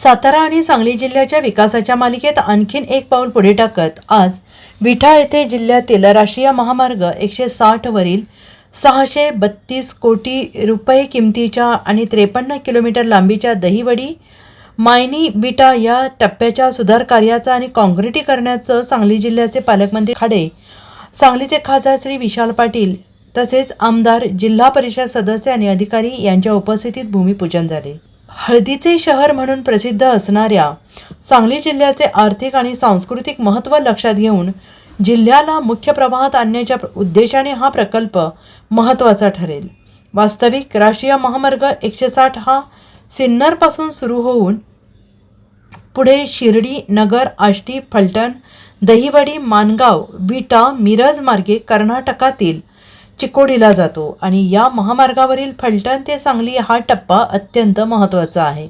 सातारा आणि सांगली जिल्ह्याच्या विकासाच्या मालिकेत आणखीन एक पाऊल पुढे टाकत आज विठा येथे जिल्ह्यातील राष्ट्रीय महामार्ग एकशे साठवरील सहाशे बत्तीस कोटी रुपये किमतीच्या आणि त्रेपन्न किलोमीटर लांबीच्या दहिवडी मायनी विटा या टप्प्याच्या सुधार कार्याचं आणि काँक्रिटीकरणाचं सांगली जिल्ह्याचे पालकमंत्री खाडे सांगलीचे खासदार श्री विशाल पाटील तसेच आमदार जिल्हा परिषद सदस्य आणि अधिकारी यांच्या उपस्थितीत भूमिपूजन झाले. हळदीचे शहर म्हणून प्रसिद्ध असणाऱ्या सांगली जिल्ह्याचे आर्थिक आणि सांस्कृतिक महत्त्व लक्षात घेऊन जिल्ह्याला मुख्य प्रवाहात आणण्याच्या उद्देशाने हा प्रकल्प महत्त्वाचा ठरेल. वास्तविक राष्ट्रीय महामार्ग एकशे साठ हा सिन्नरपासून सुरू होऊन पुढे शिर्डी नगर आष्टी फलटण दहिवडी मानगाव विटा मिरज मार्गे कर्नाटकातील चिकोडीला जातो आणि या महामार्गावरील फलटण ते सांगली हा टप्पा अत्यंत महत्त्वाचा आहे.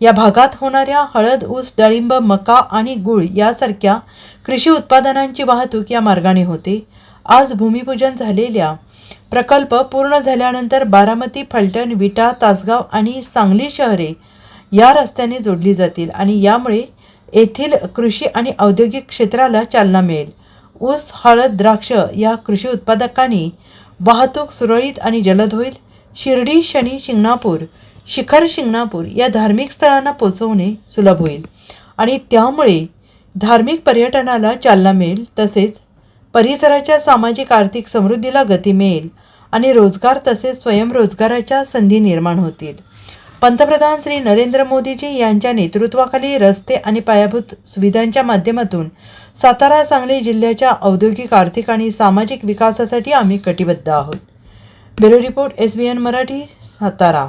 या भागात होणाऱ्या हळद ऊस डाळिंब मका आणि गुळ यासारख्या कृषी उत्पादनांची वाहतूक या मार्गाने होते. आज भूमिपूजन झालेल्या प्रकल्प पूर्ण झाल्यानंतर बारामती फलटण विटा तासगाव आणि सांगली शहरे या रस्त्याने जोडली जातील आणि यामुळे येथील कृषी आणि औद्योगिक क्षेत्राला चालना मिळेल. ऊस हळद द्राक्ष या कृषी उत्पादकांनी वाहतूक सुरळीत आणि जलद होईल. शिर्डी शनी शिंगणापूर शिखर शिंगणापूर या धार्मिक स्थळांना पोचवणे सुलभ होईल. आणि त्यामुळे धार्मिक पर्यटनाला चालना मिळेल तसेच परिसराच्या सामाजिक आर्थिक समृद्धीला गती मिळेल आणि रोजगार तसेच स्वयंरोजगाराच्या संधी निर्माण होतील. पंतप्रधान श्री नरेंद्र मोदीजी यांच्या नेतृत्वाखाली रस्ते आणि पायाभूत सुविधांच्या माध्यमातून सातारा सांगली जिल्ह्याच्या औद्योगिक आर्थिक आणि सामाजिक विकासासाठी आम्ही कटिबद्ध आहोत. Bureau report S B N Marathi Satara.